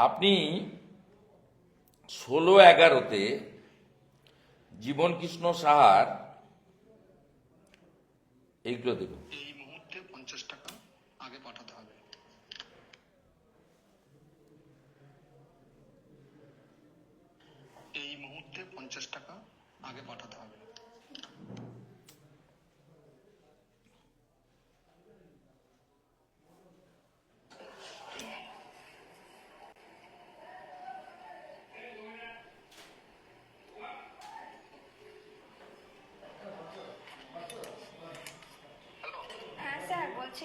আপনি ষোলো এগারোতে জীবনকৃষ্ণ সাহার এইগুলো দেখুন। এই মুহূর্তে পঞ্চাশ টাকা আগে পাঠাতে হবে। এই মুহূর্তে পঞ্চাশ টাকা আগে পাঠাতে হবে হ্যাঁ স্যার বলছি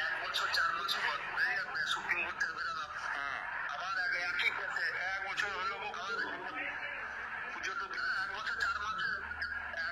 এক বছর, চার বছর পর। সুপ্রিম কোর্ট থেকে বেরোলাম। আবার আগে একই করতে? এক বছর হলো আবার পুজো তো এক বছর, চার মাসে,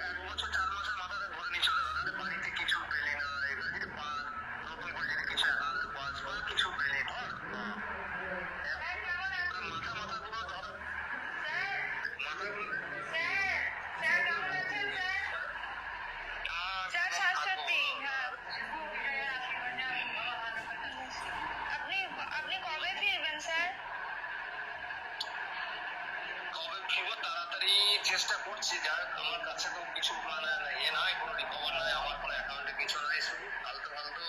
এক- বছর, চার মাসের মাথাতে ঘরে নিয়ে চলে গেল বাড়িতে কিছু পেলি না বাড়িতে পাস, নতুন যদি কিছু অ্যাকাউন্টে পাস, বা কিছু পেলি, ধর মাথা মাথা পুরো ধর মাথা স্যার সাত সত্যি হ্যাঁ আপনি আপনি কবে ফিরবেন স্যার কবে ফিরবো তাড়াতাড়ি চেষ্টা করছি যার আমার কাছে তো কিছু ইয়ে নাই কোনো রিকভার নাই আমার কোনো অ্যাকাউন্টে কিছু নাই শুধু ফালতু ফালতু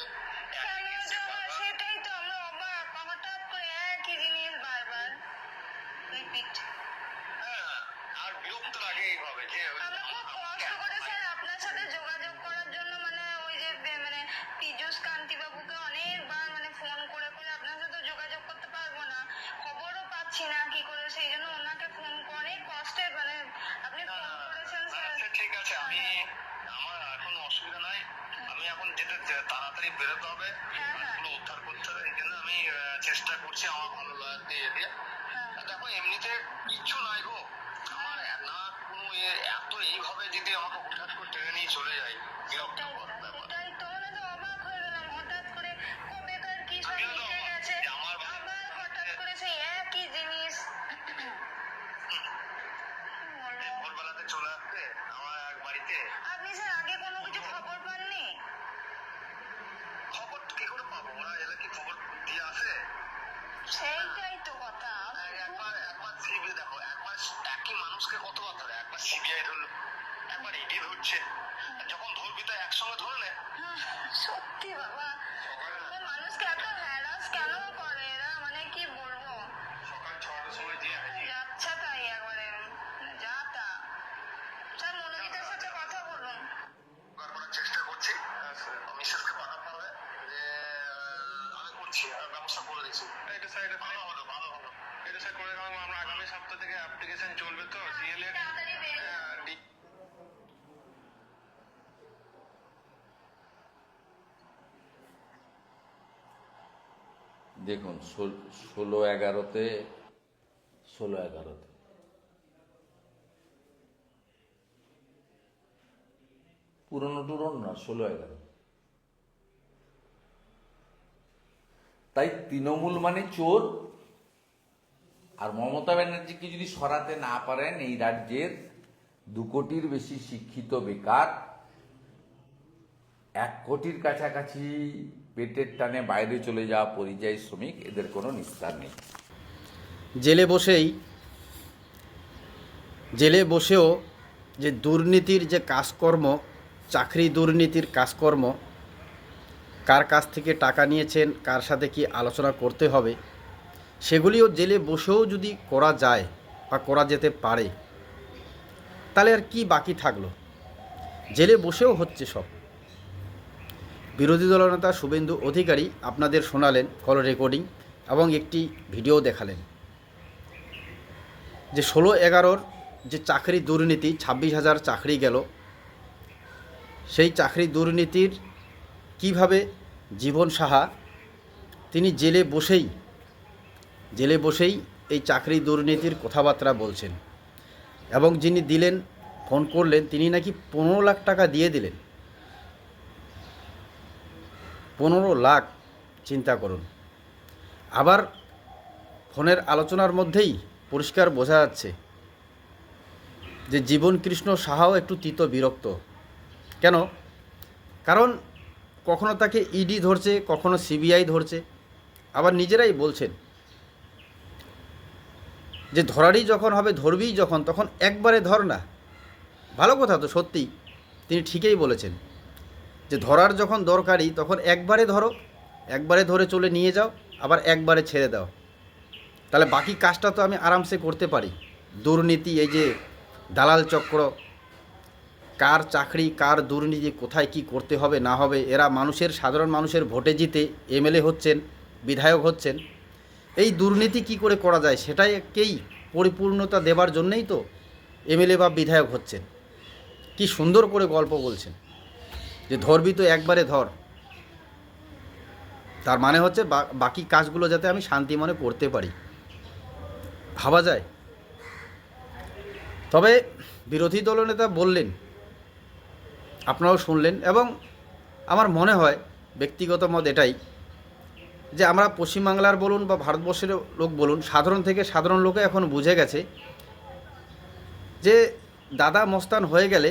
কেন একই এসে জানো, বারবার। সেটাই তো আমরা অবাক হঠাৎ করে একই জিনিস বারবার রিপিট হ্যাঁ, আর বিরক্ত লাগে এইভাবে যে আমরা খুব কষ্ট করে স্যার আপনার সাথে যোগাযোগ করার তাড়াতাড়ি বেরোতে হবে। এগুলো উদ্ধার করতে হবে। এই জন্য আমি চেষ্টা করছি আমার ভালো লাগতে দিয়ে। দিয়ে হ্যাঁ দেখো এমনিতে কিচ্ছু নাই গো। আমার না কোনো এত এইভাবে যদি আমাকে হঠাৎ করে টেনে নিয়ে চলে যায় বিরক্ত ইডি ধরছে যখন ধরবি তো একসঙ্গে ধরলে হ্যাঁ, সত্যি বাবা মানে মানুষকে এত হ্যারাস কেন করে এরা মানে কি বলব সকাল ছটার সময় দিয়ে আসি যাচ্ছে তাই একবারে মানে যা তা স্যার মনোজিতের সাথে কথা বলুন জোগাড় করার চেষ্টা করছি মিসেসকে পাঠাতে হবে যে আহ, আমি করছি আর ব্যবস্থা করে দিচ্ছি এটা স্যার এটা ভালো হলো ভালো হলো এটা স্যার করে গেলাম আমরা আগামী সপ্তাহ থেকে অ্যাপ্লিকেশন চলবে তো ডিএলএড তাড়াতাড়ি বের দেখুন, ষোলো এগারোতে ষোলো এগারোতে। পুরনো টুরনো না, ষোলো এগারো। তাই তৃণমূল মানে চোর, আর মমতা ব্যানার্জিকে যদি সরাতে না পারেন, এই রাজ্যের দু কোটির বেশি শিক্ষিত বেকার, এক কোটির কাছাকাছি পেটের টানে বাইরে চলে যাওয়া পরিযায়ী শ্রমিক, এদের কোনো নিস্তার নেই। জেলে বসেই, জেলে বসেও যে দুর্নীতির যে কাজকর্ম, চাকরি দুর্নীতির কাজকর্ম, কার কাছ থেকে টাকা নিয়েছেন, কার সাথে কি আলোচনা করতে হবে, সেগুলিও জেলে বসেও যদি করা যায় বা করা যেতে পারে, তাহলে আর কি বাকি থাকল? জেলে বসেও হচ্ছে সব। বিরোধী দলনেতা শুভেন্দু অধিকারী আপনাদের শোনালেন কল রেকর্ডিং এবং একটি ভিডিও দেখালেন। যে ষোলো এগারোর যে চাকরি দুর্নীতি, ছাব্বিশ হাজার চাকরি গেল, সেই চাকরি দুর্নীতির কীভাবে জীবন সাহা, তিনি জেলে বসেই জেলে বসেই এই চাকরি দুর্নীতির কথাবার্তা বলছেন এবং যিনি দিলেন, ফোন করলেন, তিনি নাকি পনেরো লাখ টাকা দিয়ে দিলেন। পনেরো লাখ চিন্তা করুন। আবার ফোনের আলোচনার মধ্যেই পরিষ্কার বোঝা যাচ্ছে যে জীবন কৃষ্ণ সাহাও একটু তিত বিরক্ত। কেন? কারণ কখনো তাকে ইডি ধরছে, কখনো সিবিআই ধরছে, আবার নিজেরাই বলছেন যে ধরারই যখন হবে, ধরবিই যখন, তখন একবারে ধর না। ভালো কথা তো সত্যি তিনি ঠিকই বলেছেন। যে ধরার যখন দরকারি তখন একবারে ধরো, একবারে ধরে চলে নিয়ে যাও, আবার একবারে ছেড়ে দাও। তাহলে বাকি কাজটা তো আমি আরামসে করতে পারি। দুর্নীতি, এই যে দালাল চক্র, কার চাকরি, কার দুর্নীতি, কোথায় কি করতে হবে, না হবে, এরা মানুষের, সাধারণ মানুষের ভোটে জিতে এমএলএ হচ্ছেন, বিধায়ক হচ্ছেন, এই দুর্নীতি কি করে করা যায়? সেটাকেই পরিপূর্ণতা দেবার জন্যেই তো এমএলএ বা বিধায়ক হচ্ছেন। কি সুন্দর করে গল্প বলছেন। যে ধরবি তো একবারে ধর। তার মানে হচ্ছে বাকি কাজগুলো যাতে আমি শান্তি মনে করতে পারি। ভাবা যায়। তবে বিরোধী দলনেতা বললেন, আপনারাও শুনলেন এবং আমার মনে হয় ব্যক্তিগত মত এটাই যে আমরা পশ্চিমবাংলার বলুন বা ভারতবর্ষের লোক বলুন, সাধারণ থেকে সাধারণ লোকে এখন বুঝে গেছে যে দাদা মস্তান হয়ে গেলে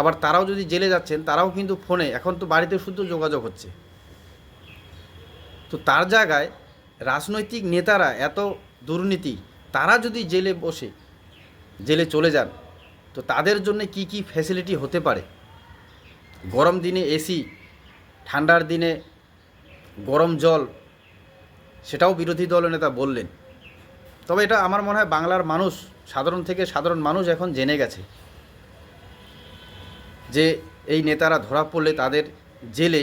আবার তারাও যদি জেলে যাচ্ছেন, তারাও কিন্তু ফোনে, এখন তো বাড়িতে শুধু যোগাযোগ হচ্ছে। তো তার জায়গায় রাজনৈতিক নেতারা এত দুর্নীতি, তারা যদি জেলে বসে, জেলে চলে যান, তো তাদের জন্য কি কি ফ্যাসিলিটি হতে পারে? গরম দিনে এসি ঠান্ডার দিনে গরম জল, সেটাও বিরোধী দলনেতা বললেন। তবে এটা আমার মনে হয় বাংলার মানুষ, সাধারণ থেকে সাধারণ মানুষ এখন জেনে গেছে। যে এই নেতারা ধরা পড়লে তাদের জেলে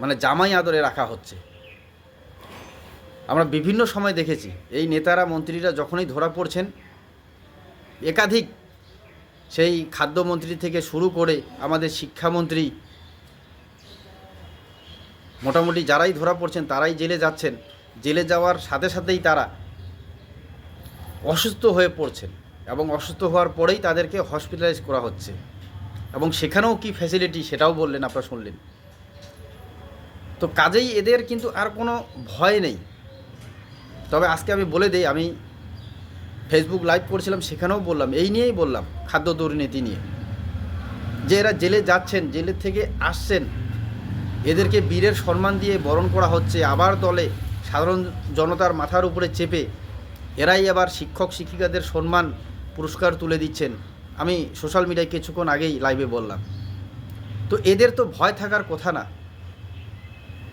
মানে জামাই আদরে রাখা হচ্ছে। আমরা বিভিন্ন সময় দেখেছি, এই নেতারা, মন্ত্রীরা যখনই ধরা পড়ছেন, একাধিক সেই খাদ্যমন্ত্রী থেকে শুরু করে আমাদের শিক্ষামন্ত্রী, মোটামুটি যারাই ধরা পড়ছেন তারাই জেলে যাচ্ছেন। জেলে যাওয়ার সাথে সাথেই তারা অসুস্থ হয়ে পড়ছেন এবং অসুস্থ হওয়ার পরেই তাদেরকে হসপিটালাইজ করা হচ্ছে। এবং সেখানেও কি ফ্যাসিলিটি সেটাও বললেন, আপনারা শুনলেন। তো কাজেই এদের কিন্তু আর কোনো ভয় নেই। তবে আজকে আমি বলে দিই, আমি ফেসবুক লাইভ করেছিলাম, সেখানেও বললাম, এই নিয়েই বললাম, খাদ্য দুর্নীতি নিয়ে। যে এরা জেলে যাচ্ছেন জেলের থেকে আসছেন, এদেরকে বীরের সম্মান দিয়ে বরণ করা হচ্ছে, আবার দলে সাধারণ জনতার মাথার উপরে চেপে, এরাই আবার শিক্ষক শিক্ষিকাদের সম্মান, পুরস্কার তুলে দিচ্ছেন। আমি সোশ্যাল মিডিয়ায় কিছুক্ষণ আগেই লাইভে বললাম। তো এদের তো ভয় থাকার কথা না।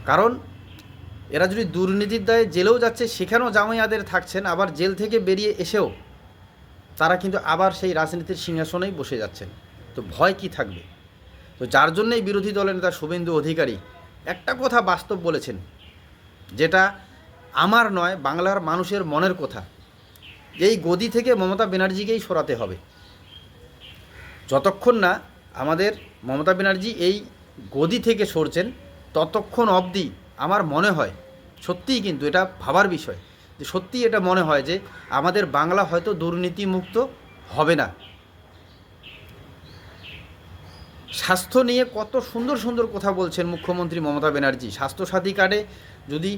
কারণ এরা যদি দুর্নীতির দায়ে জেলেও যাচ্ছে, সেখানেও জামাইয়াদের থাকছেন, আবার জেল থেকে বেরিয়ে এসেও তারা কিন্তু আবার সেই রাজনীতির সিংহাসনেই বসে যাচ্ছেন। তো ভয় কি থাকবে? তো যার জন্যই বিরোধী দলের নেতা শুভেন্দু অধিকারী একটা কথা বাস্তব বলেছেন, যেটা আমার নয়, বাংলার মানুষের মনের কথা। এই গদি থেকে মমতা ব্যানার্জিকেই সরাতে হবে। যতক্ষণ না আমাদের মমতা ব্যানার্জি এই গদি থেকে সরছেন, ততক্ষণ অবধি আমার মনে হয়, সত্যিই কিন্তু এটা ভাবার বিষয়, যে সত্যিই এটা মনে হয় যে আমাদের বাংলা হয়তো দুর্নীতিমুক্ত হবে না। স্বাস্থ্য নিয়ে কত সুন্দর সুন্দর কথা বলছেন মুখ্যমন্ত্রী মমতা ব্যানার্জি। স্বাস্থ্যসাথী কার্ডে যদি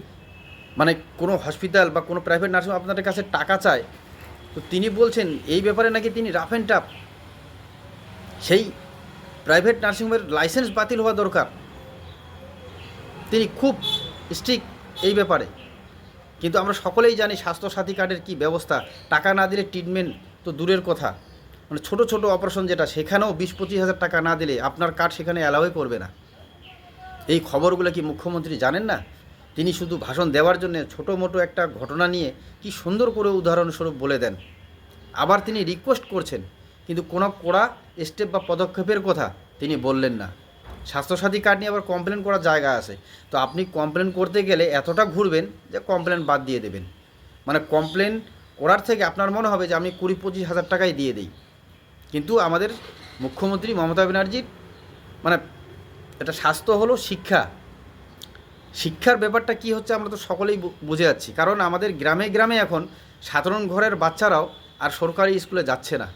মানে কোনো হসপিটাল বা কোনো প্রাইভেট নার্সিং আপনাদের কাছে টাকা চায়, তো তিনি বলছেন, এই ব্যাপারে নাকি তিনি রাফ অ্যান্ড টাফ। সেই প্রাইভেট নার্সিংহোমের লাইসেন্স বাতিল হওয়া দরকার। তিনি খুব স্ট্রিক এই ব্যাপারে। কিন্তু আমরা সকলেই জানি স্বাস্থ্যসাথী কার্ডের কি ব্যবস্থা। টাকা না দিলে ট্রিটমেন্ট তো দূরের কথা। মানে ছোট ছোট অপারেশন যেটা, সেখানেও বিশ পঁচিশ হাজার টাকা না দিলে আপনার কার্ড সেখানে অ্যালাউই করবে না। এই খবরগুলো কি মুখ্যমন্ত্রী জানেন না? তিনি শুধু ভাষণ দেওয়ার জন্য ছোটো মোটো একটা ঘটনা নিয়ে কি সুন্দর করে উদাহরণস্বরূপ বলে দেন। আবার তিনি রিকোয়েস্ট করছেন। কিন্তু কোনো কড়া স্টেপ বা পদক্ষেপের কথা তিনি বললেন না। স্বাস্থ্যসাথী কার্ড নিয়ে আবার কমপ্লেন করার জায়গা আছে। তো আপনি কমপ্লেন করতে গেলে এতটা ঘুরবেন যে কমপ্লেন বাদ দিয়ে দেবেন। মানে কমপ্লেন করার থেকে আপনার মনে হবে যে আমি কুড়ি পঁচিশ হাজার টাকাই দিয়ে দিই। কিন্তু আমাদের মুখ্যমন্ত্রী মমতা ব্যানার্জির মানে এটা স্বাস্থ্য হলো শিক্ষা। শিক্ষার ব্যাপারটা কি হচ্ছে আমরা তো সকলেই বুঝে যাচ্ছি। কারণ আমাদের গ্রামে গ্রামে এখন সাধারণ ঘরের বাচ্চারাও আর সরকারি স্কুলে যাচ্ছে না।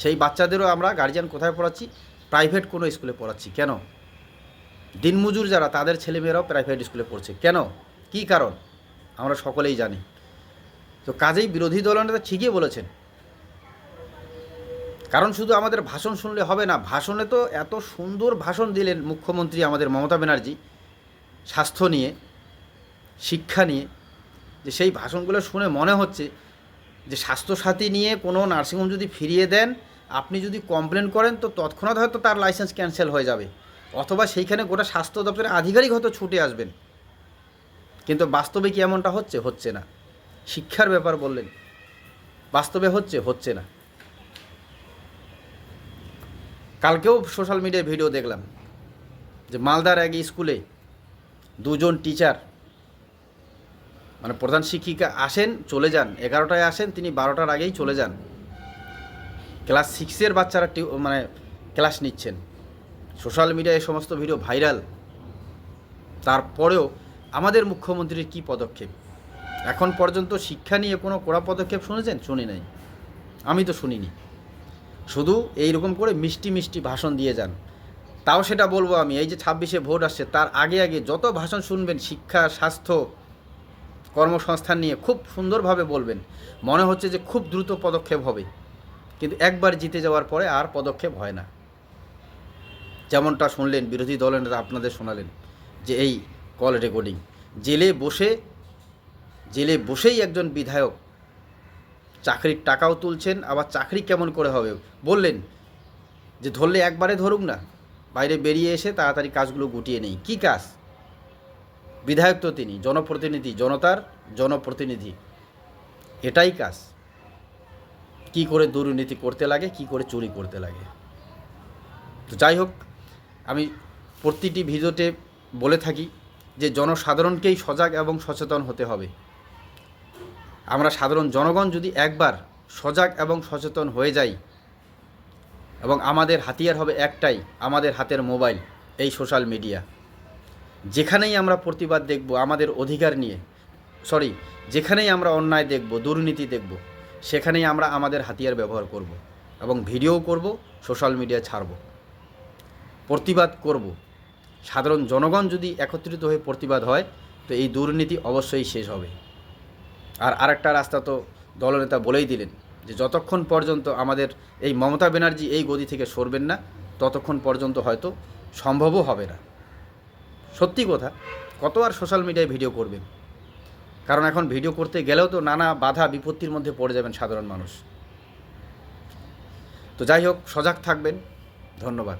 সেই বাচ্চাদেরও আমরা গার্জিয়ান কোথায় পড়াচ্ছি? প্রাইভেট কোনো স্কুলে পড়াচ্ছি। কেন? দিনমজুর যারা, তাদের ছেলেমেয়েরাও প্রাইভেট স্কুলে পড়ছে। কেন? কি কারণ? আমরা সকলেই জানি। তো কাজেই বিরোধী দলনেতা ঠিকই বলেছেন। কারণ শুধু আমাদের ভাষণ শুনলে হবে না, ভাষণে তো এত সুন্দর ভাষণ দিলেন মুখ্যমন্ত্রী আমাদের মমতা ব্যানার্জি, স্বাস্থ্য নিয়ে, শিক্ষা নিয়ে। যে সেই ভাষণগুলো শুনে মনে হচ্ছে যে স্বাস্থ্যসাথী নিয়ে কোনো নার্সিংহোম যদি ফিরিয়ে দেন আপনি যদি কমপ্লেন করেন, তো তৎক্ষণাৎ হয়তো তার লাইসেন্স ক্যান্সেল হয়ে যাবে। অথবা সেইখানে গোটা স্বাস্থ্য দপ্তরের আধিকারিক হয়তো ছুটে আসবেন। কিন্তু বাস্তবে কি এমনটা হচ্ছে? হচ্ছে না। শিক্ষার ব্যাপার বললেন। বাস্তবে হচ্ছে হচ্ছে না। কালকেও সোশ্যাল মিডিয়ায় ভিডিও দেখলাম যে মালদার এক স্কুলে দুজন টিচার মানে প্রধান শিক্ষিকা আসেন, চলে যান। এগারোটায় আসেন, তিনি বারোটার আগেই চলে যান। ক্লাস সিক্সের বাচ্চারা মানে ক্লাস নিচ্ছেন। সোশ্যাল মিডিয়ায় সমস্ত ভিডিও ভাইরাল। তারপরেও আমাদের মুখ্যমন্ত্রীর কি পদক্ষেপ? এখন পর্যন্ত শিক্ষা নিয়ে কোনো কড়া পদক্ষেপ শুনেছেন? শুনি নাই। আমি তো শুনিনি। শুধু এই রকম করে মিষ্টি মিষ্টি ভাষণ দিয়ে যান। তাও সেটা বলব আমি, এই যে ছাব্বিশে ভোট আসছে, তার আগে আগে যত ভাষণ শুনবেন, শিক্ষা, স্বাস্থ্য, কর্মসংস্থান নিয়ে খুব সুন্দরভাবে বলবেন। মনে হচ্ছে যে খুব দ্রুত পদক্ষেপ হবে। কিন্তু একবার জিতে যাওয়ার পরে আর পদক্ষেপ হয় না। যেমনটা শুনলেন, বিরোধী দলের আপনাদের শোনালেন যে এই কল রেকর্ডিং জেলে বসে, জেলে বসেই একজন বিধায়ক চাকরির টাকাও তুলছেন, আবার চাকরি কেমন করে হবে? বললেন যে ধরলে একবারে ধরুক না, বাইরে বেরিয়ে এসে তাড়াতাড়ি কাজগুলো গুটিয়ে নেই। কী কাজ? বিধায়ক তো তিনি, জনপ্রতিনিধি, জনতার জনপ্রতিনিধি। এটাই কাজ। কি করে দুর্নীতি করতে লাগে, কি করে চুরি করতে লাগে। তো যাই হোক, আমি প্রতিটি ভিডিওতে বলে থাকি যে জনসাধারণকেই সজাগ এবং সচেতন হতে হবে। আমরা সাধারণ জনগণ যদি একবার সজাগ এবং সচেতন হয়ে যাই, এবং আমাদের হাতিয়ার হবে একটাই, আমাদের হাতের মোবাইল, এই সোশ্যাল মিডিয়া। যেখানেই আমরা প্রতিবাদ দেখব, আমাদের অধিকার নিয়ে, সরি, যেখানেই আমরা অন্যায় দেখব, দুর্নীতি দেখব সেখানেই আমরা আমাদের হাতিয়ার ব্যবহার করব এবং ভিডিও করব, সোশ্যাল মিডিয়া ছাড়ব। প্রতিবাদ করব। সাধারণ জনগণ যদি একত্রিত হয়ে প্রতিবাদ হয়, তো এই দুর্নীতি অবশ্যই শেষ হবে। আর আরেকটা রাস্তা তো দলনেতা বলেই দিলেন যে, যতক্ষণ পর্যন্ত আমাদের এই মমতা ব্যানার্জি এই গদি থেকে সরবেন না, ততক্ষণ পর্যন্ত হয়তো সম্ভবও হবে না। সত্যি কথা, কত আর সোশ্যাল মিডিয়ায় ভিডিও করবেন? কারণ এখন ভিডিও করতে গেলেও তো নানা বাধা বিপত্তির মধ্যে পড়ে যাবেন সাধারণ মানুষ। তো যাই হোক, সজাগ থাকবেন। ধন্যবাদ।